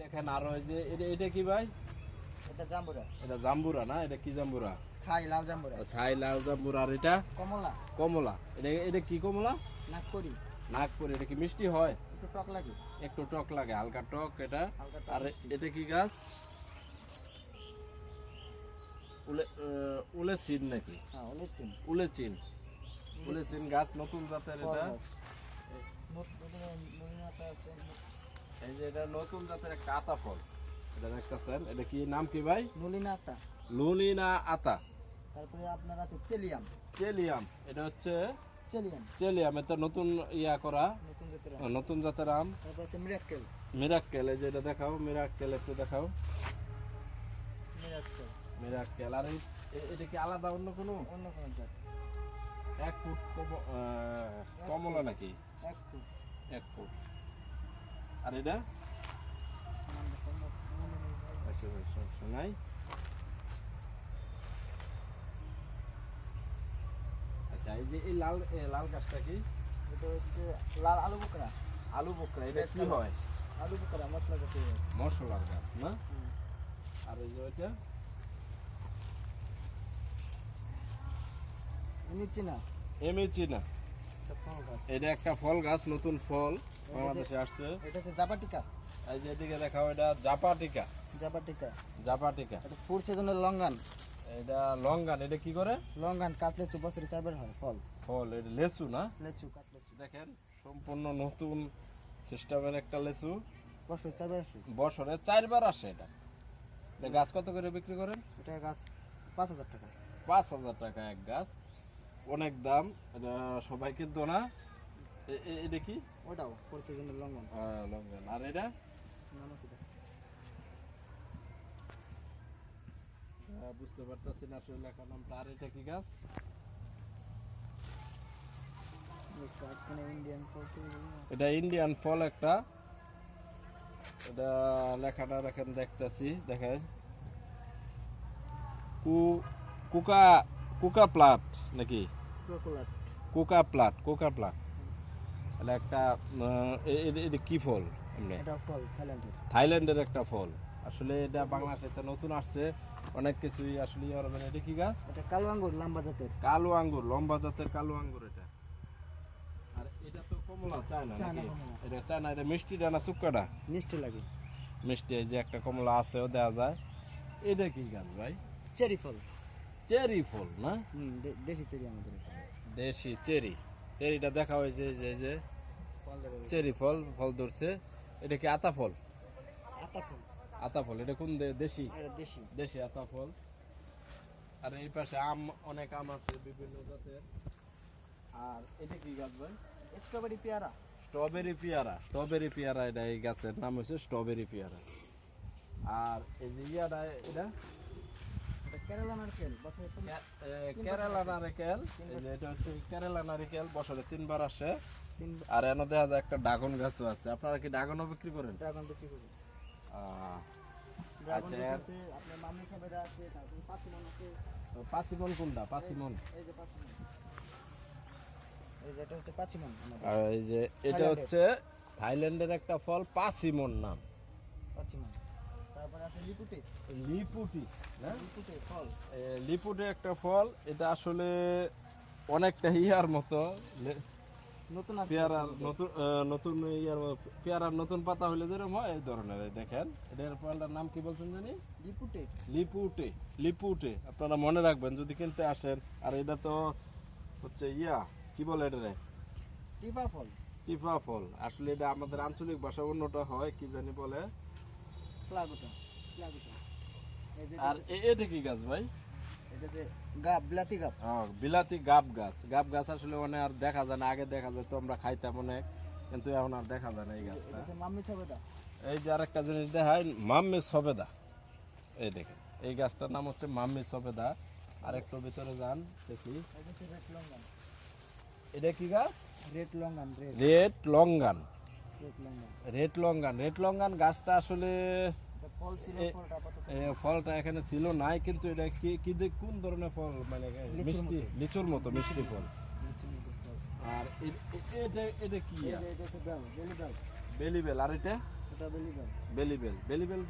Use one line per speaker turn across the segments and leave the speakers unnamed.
দেখেন আরও যে এটা কি ভাই?
এটা জাম্বুরা।
এটা জাম্বুরা না? এটা কি জাম্বুরা?
খাই লাল জাম্বুরা।
থাই লাল জাম্বুরা। আর এটা?
কমলা।
কমলা। এটা এটা কি কমলা?
নাগপুরি।
নাগপুর। এটা কি মিষ্টি হয়?
একটু টক লাগে।
একটু টক লাগে হালকা টক এটা। আর এটা কি গাছ? উলে আহ, উলে সিন নাকি?
হ্যাঁ অনেকছেন
উলে চিন উলে চিন গাছ। নতুন জাতের এটা এই যে এটা নতুন জাতের আতা ফল। এটা দেখতেছেন এটা কি নাম কি ভাই?
নলিনাতা
লুনিনা আতা।
তারপরে আপনার আছে চেলিয়াম।
চেলিয়াম এটা হচ্ছে
চেলিয়াম।
চেলিয়াম এটা নতুন ইয়া করা।
নতুন জাতের আম।
নতুন জাতের আম।
তারপর আছে মিরাক্কেল
মিরাক্কেল এই যে এটা দেখাও মিরাক্কেল একটু দেখাও।
মিরাক্কেল
মিরাক্কেল আর এই- এ- এটা কি আলাদা অন্য কোনো?
অন্য কোনো জাত।
এক ফুট কম- আহ, কমলা নাকি?
এক ফুট।
এক ফুট। আর এটা আচ্ছা, আচ্ছা, নাই এই যে এই লাল লাল গাছটা কি
এটা হচ্ছে লাল আলু বোকরা
আলু বোকরা এটা কি হয়
আলু বোকরা মশলা গাছ।
মশলার গাছ না আর এই যে ওইটা
নিচ্ছি না
এমেচি না
এটা ফল গাছ
এটা একটা ফল গাছ নতুন ফল বাংলাদেশে আসছে।
এটা হচ্ছে জাপাটিকা।
এই যে এদিকে দেখাও এটা জাপাটিকা।
জাপাটিকা।
জাপাটিকা।
এটা ফুটছে জন্য লঙ্গান
এটা লঙ্গান এটা কি করে?
লঙ্গান কাটলে বছরে চারবার হয় ফল।
ফল এটা লেচু না?
লেচু কাটলেচু
দেখেন সম্পূর্ণ নতুন সিস্টেমের একটা লেচু।
বছরে চারবার আসে।
বছরে চারবার আসে এটা। এটা গাছ কত করে বিক্রি করেন?
এটা গাছ পাঁচ হাজার টাকা।
পাঁচ হাজার টাকা এক গাছ। অনেক দাম এটা সবাই কিন্তু না? এটা কি?
ওটাও ফুটছে জন্য লঙ্গান
আহ, লঙ্ঘন। আর এটা। আহ, বুঝতে পারতেছি না আসলে লেখা নামটা। আর এটা কি গাছ। এটা ইন্ডিয়ান ফল একটা। এটা লেখাটা দেখেন দেখতেছি দেখেন কু কুকা কুকা প্লাট নাকি? Coca plant coca plant. এটা একটা এটা কি ফল
এটা ফল থাইল্যান্ডের।
থাইল্যান্ডের একটা ফল। আসলে এটা বাংলাদেশে তো নতুন আসছে। অনেক কিছুই আসলে ইয়ে হবে না। এটা কি গাছ?
এটা কালো আঙ্গুর লম্বা জাতের।
কালো আঙ্গুর লম্বা জাতের কালো আঙ্গুর এটা। আর এটা তো কমলা চায়না নাকি। এটা চায়না এটা মিষ্টিটা না শুক্কাটা?
মিষ্টি লাগে।
মিষ্টি এই যে একটা কমলা আছেও দেওয়া যায়। এটা কি গাছ ভাই?
চেরি ফল।
চেরি ফল না?
দেশি চেরি আমাদের
দেশি চেরি। চেরিটা দেখা হয়েছে যে যে। চেরি ফল ফল ধরছে। এটা কি আতা ফল?
আতা ফল।
আতা ফল এটা কোন দেশি?
দেশি।
দেশি আতা ফল। আর এই পাশে আম অনেক আম আছে বিভিন্ন জাতের। আর এটা কি গাছ ভাই?
স্ট্রবেরি পেয়ারা।
স্ট্রবেরি পেয়ারা স্ট্রবেরি পেয়ারা এটা এই গাছের নাম হচ্ছে স্ট্রবেরি পেয়ারা। আর এই যে ইয়াটা এটা?
এটা কেরালা নারকেল
কেরালা নারিকেল এটা হচ্ছে কেরালা নারিকেল বছরে তিনবার আসে। আর এনে দেখা যায় একটা ড্রাগন গাছও আছে। আপনারা কি ড্রাগনও বিক্রি করেন?
ড্রাগন বিক্রি করি।
আচ্ছা,
আছে আপনার মামি সাহেবেরা আছে তারপর পাঁচিমন আছে।
পাঁচিমন কোনটা? পাঁচিমন
এই যে পাঁচিমন এই যে এটা হচ্ছে পাঁচিমন
আর এই যে এটা
থাইল্যান্ডের।
হচ্ছে থাইল্যান্ডের একটা ফল পাঁচিমন নাম।
পাঁচিমন তারপরে আছে লিপুটে।
লিপুটি না
ফল।
এ, একটা ফল এটা আসলে অনেকটা ইয়ার মতো।
নতুন
পেয়ারার নতুন নতুন ইয়ার পেয়ারার নতুন পাতা হলে যেরকম হয় এই ধরনের দেখেন। এটার ফলটার নাম কি বলছেন জানি?
লিপুটে।
লিপুটে লিপুটে। আপনারা মনে রাখবেন যদি কিনতে আসেন আর এটা তো হচ্ছে ইয়া কি বলে এটা রে
টিপা ফল।
টিফা ফল। আসলে এটা আমাদের আঞ্চলিক ভাষা অন্যটা হয় কি জানি বলে?
প্লাগুটা প্লাগুটা।
আর এ- এটা কি গাছ ভাই।
এটা যে গাব বিলাতি গাব।
ও, বিলাতি গাব গাছ। গাব গাছ আসলে মানে আর দেখা যায় না আগে দেখা যায় তো আমরা খাইতাম অনেক কিন্তু এখন আর দেখা যায় না এই গাছটা।
মাম্মি ছবেদা
এই যে আরেকটা জিনিস দেখায় মাম্মি সবেদা এই দেখেন এই গাছটার নাম হচ্ছে মাম্মি সবেদা আর একটু ভিতরে যান দেখি।
এটা
কি গাছ?
Red longan red.
Red longan.
Red longan.
Red longan গাছটা আসলে
ফলটা
এখানে ছিল নাই কিন্তু এটা কি কি কোন ধরনের ফল মানে মিষ্টি? লিচুর মতো মিষ্টি ফল।
ফল।
আর এটা এটা কি?
বেল বেলি বেল।
বেলি বেল আর এটা?
বেলিবেল
বেলিবেল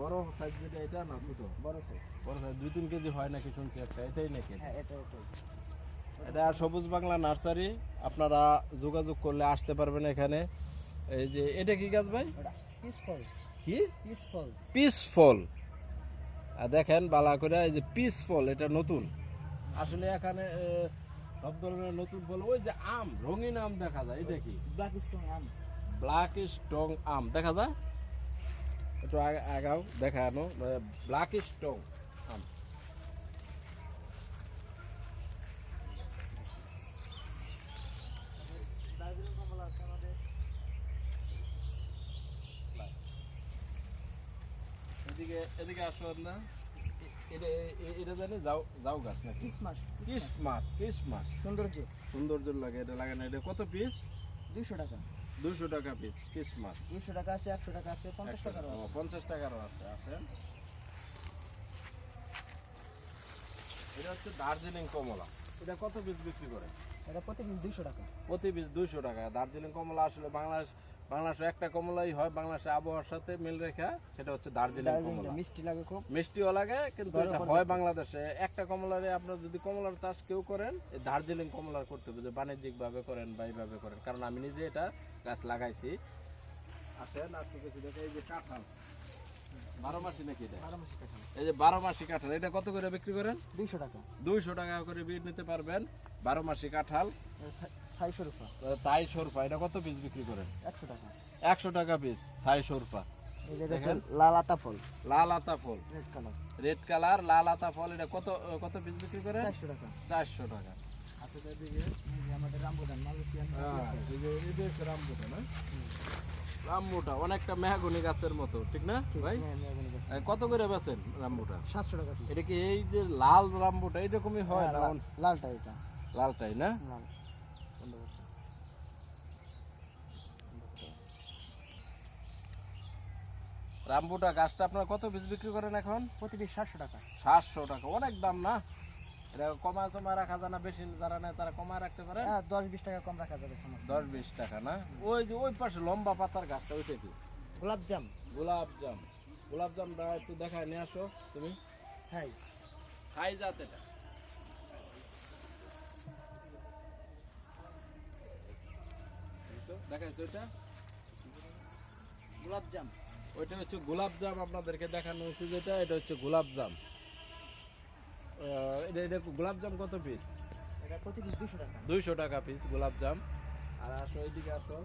বড় সাইজ যেটা এটা না ছোট?
বড় সাইজ
বড় সাইজ দুই তিন কেজি হয় নাকি শুনছি একটা এটাই নাকি?
হ্যাঁ এটা এটাই।
এটা সবুজ বাংলা নার্সারি আপনারা যোগাযোগ করলে আসতে পারবেন এখানে। এই যে এটা কি গাছ ভাই?
ওটা পিসফল
কি?
পিসফল
পিসফল আর দেখেন বালা করে এই যে পিসফল এটা নতুন। আসলে এখানে সব ধরনের নতুন ফল ওই যে আম রঙিন আম দেখা যায় এটা কি
ব্ল্যাক স্টং আম।
ব্ল্যাক স্টং আম দেখা যায়? একটু আগে- আগাও দেখানো ব্ল্যাক স্টং আম
দার্জিলিং কমলা আছে আমাদের
এদিকে আসো না এটা জানি যাও যাও গাছ
ক্রিসমাস সৌন্দর্য।
সৌন্দর্য লাগে এটা লাগানো এটা কত পিস
দুইশো টাকা।
দুশো টাকা পিস
দুইশো টাকা আছে একশো টাকা আছে পঞ্চাশ টাকারও
পঞ্চাশ টাকারও আছে আছে। এটা হচ্ছে দার্জিলিং কমলা। এটা কত পিস বিক্রি করে?
এটা প্রতিদিন দুইশো টাকা।
প্রতি পিস দুইশো টাকা। দার্জিলিং কমলা আসলে বাংলাদেশ বাংলাদেশে একটা কমলাই হয় বাংলাদেশে আবহাওয়ার সাথে মিল রেখা সেটা হচ্ছে দার্জিলিং কমলা।
মিষ্টি লাগে খুব।
মিষ্টিও লাগে কিন্তু এটা হয় বাংলাদেশে। একটা কমলারে আপনার যদি কমলার চাষ কেউ করেন দার্জিলিং কমলার করতে হবে যে বাণিজ্যিক ভাবে করেন বা এইভাবে করেন। কারণ আমি নিজে এটা গাছ লাগাইছি। আসেন আর তো কিছু দেখে এই যে কাঁঠাল। বারো মাসি নাকি এটা? এই যে বারো মাসি কাঁঠাল এটা কত করে বিক্রি করেন?
দুইশো টাকা।
দুইশো টাকা করে বিক্রি নিতে পারবেন। বারো মাসি কাঁঠাল। সরফা এটা কত পিস বিক্রি করেন?
একশো টাকা।
একশো টাকা পিস থাই সরফা
এই যে
দেখেন।
লাল আতা ফল।
লাল আতা ফল।
রেড কালার
রেড কালার লাল আতা ফল এটা কত কত পিস বিক্রি করেন?
চারশো টাকা।
চারশো টাকা।
আচ্ছা
হ্যাঁ, এই যে- এই যে হচ্ছে রামবুটা না রামবুটা অনেকটা মেহাগনি গাছের মতো ঠিক না ভাই? কত করে বেছেন রামবুটা
সাতশো টাকা
এটা কি এই যে লাল রামবুটা এইরকমই হয় না
হ্যাঁ, লালটা এটা।
লালটাই না
লাল বন্ধ করতে।
রামবুটা গাছটা আপনার কত পিস বিক্রি করেন এখন?
প্রতিটি সাতশো টাকা।
সাতশো টাকা অনেক দাম না? এটা কমা চমা রাখা যায় না বেশি যারা নেয় তারা কমায় রাখতে পারে?
হ্যাঁ দশ বিশ টাকা কম রাখা যাবে
দশ বিশ টাকা না? ওই যে ওই পাশে লম্বা পাতার গাছটা ওইটা কি?
গোলাপ জাম।
গোলাপ জাম। গোলাপ জামটা একটু দেখায় নিয়ে আসো তুমি।
হ্যাঁ
খাই জাত এটা। দেখাইছো এটা?
গোলাপ জাম।
ওইটা হচ্ছে গোলাপ জাম আপনাদেরকে দেখানো হয়েছে যেটা এটা হচ্ছে গোলাপ জাম। এটা এটা গোলাপ জাম কত পিস
এটা প্রতি পিস দুশো টাকা।
দুইশো টাকা পিস গোলাপ জাম। আর আসো এইদিকে আসো।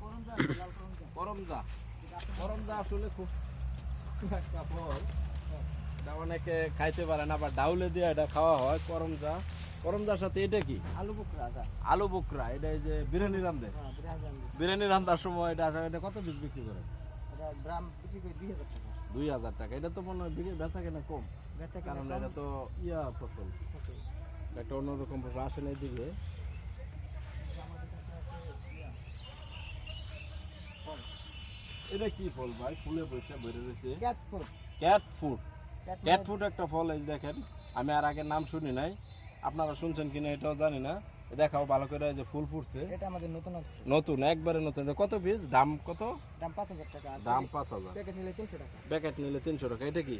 করমজা করমজা আসলে খুব একটা ফল। এটা অনেকে খাইতে পারে না আবার ডাউলে দিয়ে এটা খাওয়া হয় করমজা করমজার সাথে এটা কি?
আলু বুকরা
আলু বুকরা এটা এই যে বিরিয়ানি রান্ধে?
হ্যাঁ
বিরিয়ানি রান্ধার সময় এটা এটা কত পিস বিক্রি করে?
গ্রাম বিক্রি করে দুই হাজার টাকা।
দুই হাজার টাকা। এটা তো মনে হয় বেচা কেনা কম। কারণ এটা তো ইয়া ফসল। একটা অন্যরকম ফসল আসে না এদিকে। এটা কি ফল ভাই? ফুলে বসে বেড়ে রয়েছে।
Cat food
cat food.
Cat
food একটা ফল এই দেখেন। আমি আর আগে নাম শুনি নাই। আপনারা শুনছেন কিনা এটাও জানি না। দেখাও ভালো করে যে ফুল ফুটছে।
এটা আমাদের নতুন আছে
নতুন একবারে নতুন। কত পিস দাম কত?
দাম পাঁচ হাজার টাকা।
দাম পাঁচ হাজার।
প্যাকেট নিলে তিনশো টাকা।
প্যাকেট নিলে তিনশো টাকা। এটা কি?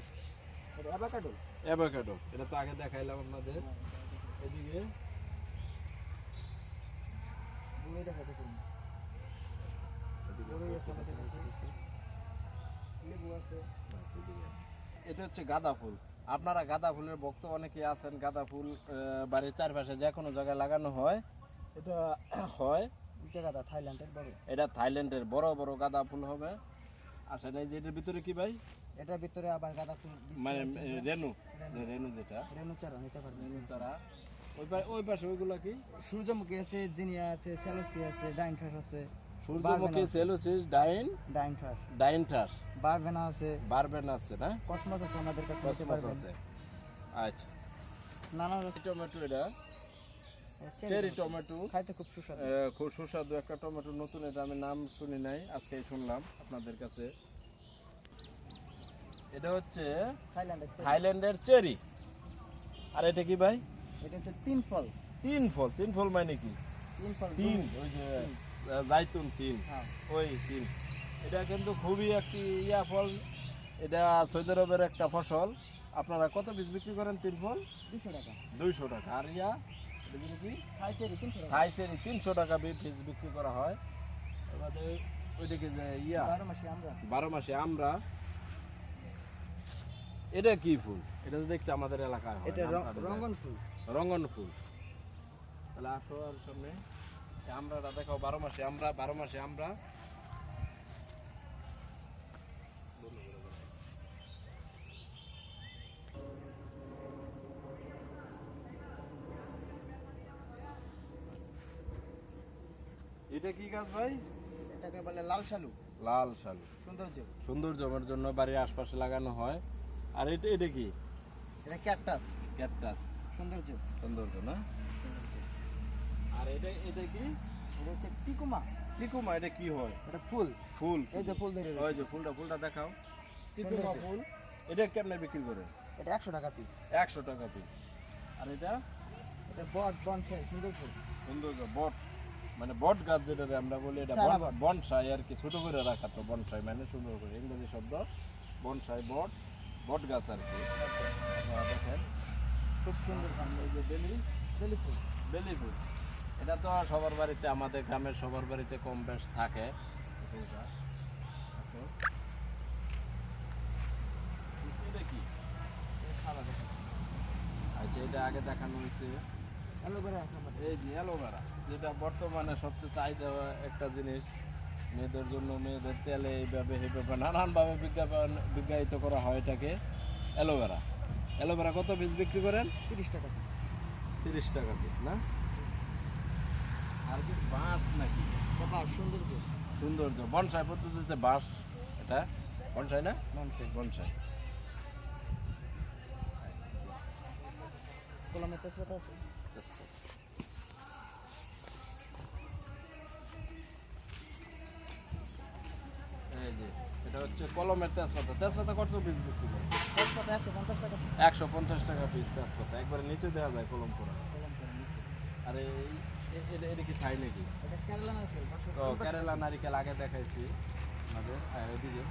অ্যাভাকাডো
অ্যাভোকাডো এটা তো আগে দেখাইলাম আপনাদের। এদিকে?
বুড়োই দেখাতে পারি বড়ই আছে লেবু আছে।
এটা হচ্ছে গাঁদা ফুল। আপনারা গাঁদা ফুলের ভক্ত অনেকে আছেন গাঁদা ফুল বাড়ির চারপাশে যে কোনো জায়গায় লাগানো হয় এটা হয়।
গাদা থাইল্যান্ডের বড়।
এটা থাইল্যান্ডের বড় বড় গাঁদা ফুল হবে। আসলে এই যে এটার ভিতরে কি ভাই?
এটার ভিতরে আবার গাঁদা ফুল
মানে রেনু রেনু যেটা।
রেণু চারা নিতে পারবেন।
রেনু চারা। ওই পাশে ওইগুলো কি?
সূর্যমুখী আছে জিনিয়া আছে স্যালোসি আছে ডাইন আছে।
সূর্যমুখী সেলুসিস ডাইন?
ডাইন ঠাস।
ডাইনটাস
বারবেনা আছে।
বারবেন আছে না?
কসমস আছে আমাদের কাছে
কসমস আছে। আচ্ছা।
নানা রকম
টমেটো এটা? Cherry tomato.
খাইতে খুব সুস্বাদু।
খুব সুস্বাদু একটা টমেটো নতুন এটা আমি নাম শুনি নাই আজকে শুনলাম আপনাদের কাছে। এটা হচ্ছে
থাইল্যান্ডের চেরি।
আর এটা কি ভাই?
এটা হচ্ছে তিন ফল।
তিন ফল তিন ফল মানে কি?
তিন ফল
তিন ওই যে জাইতুন তিন
হ্যাঁ।
ওই তিন এটা কিন্তু খুবই একটি ইয়া ফল। এটা সৌদি আরবের একটা ফসল। আপনারা কত পিস বিক্রি করেন তিন ফল?
দুশো টাকা।
দুইশো টাকা। আর ইয়া?
খাইছে তিনশো টাকা।
থাইসের পিস বিক্রি করা হয়। এবারে ওইদিকে যে ইয়া?
বারো মাসে আমরা।
এটা কি ফুল? এটা তো দেখছি আমাদের এলাকায়
এটা রঙ্গন ফুল।
রঙ্গন ফুল। তাহলে আসো আর সামনে। আমরাটা দেখাও বারো মাসে আমরা বারো মাসে আমরা। এটা কি গাছ ভাই?
এটাকে বলে লাল শালু।
লাল শালু।
সৌন্দর্য।
সৌন্দর্যের জন্য বাড়ির আশপাশে লাগানো হয়। আর এটা এটা কি?
এটা ক্যাকটাস।
ক্যাকটাস।
সৌন্দর্য।
সৌন্দর্য না? আর এটা এটা কি?
এটা হচ্ছে টিকুমা।
টিকুমা এটা কি হয়?
এটা ফুল।
ফুল
এই যে ফুল ধরে
ওই যে ফুলটা ফুলটা দেখাও। টিকুমা ফুল এটা কেমনে বিক্রি করে?
এটা একশো টাকা পিস
একশো টাকা পিস আর এটা?
এটা বট বনসাই সুন্দর ফুল।
সৌন্দর্য বট। মানে বট গাছ যেটা আমরা বলি এটা বনসাই আর কি ছোট করে রাখা তো বনসাই মানে সুন্দর করে ইংরেজি শব্দ। বনসাই বট বট গাছ আর কি। আপনারা দেখেন।
খুব সুন্দর
বেলি।
বেলি ফুল।
বেলি ফুল। এটা তো সবার বাড়িতে আমাদের গ্রামের সবার বাড়িতে কম বেশ থাকে। আচ্ছা এটা আগে দেখানো হয়েছে।
অ্যালোভেরা
এই যে অ্যালোভেরা যেটা বর্তমানে সবচেয়ে চাহিদা একটা জিনিস। মেয়েদের জন্য মেয়েদের তেলে এইভাবে এইভাবে নানানভাবে বিজ্ঞাপন বিজ্ঞায়িত করা হয় এটাকে। অ্যালোভেরা। অ্যালোভেরা কত পিস বিক্রি করেন?
তিরিশ টাকা
তিরিশ টাকা পিস না? আর কি বাঁশ নাকি
সৌন্দর্য
সৌন্দর্য বনসাই পদ্ধতিতে বাঁশ এটা? বনসাই না?
বনসাই।
বনসাই।
কলমে তেজপাতা আছে?
যে এটা হচ্ছে কলমের তেজপাতা। তেজপাতা কত পিস বিক্রি
তেজপাতা একশো পঞ্চাশ টাকা পিস
তেজপাতা। একবারে নিচে দেওয়া যায় কলম করা
কলম করে
আর এই এ- এটা কি থাই নাকি তো কেরালা নারিকেল আগে দেখাইছি আমাদের এদিকে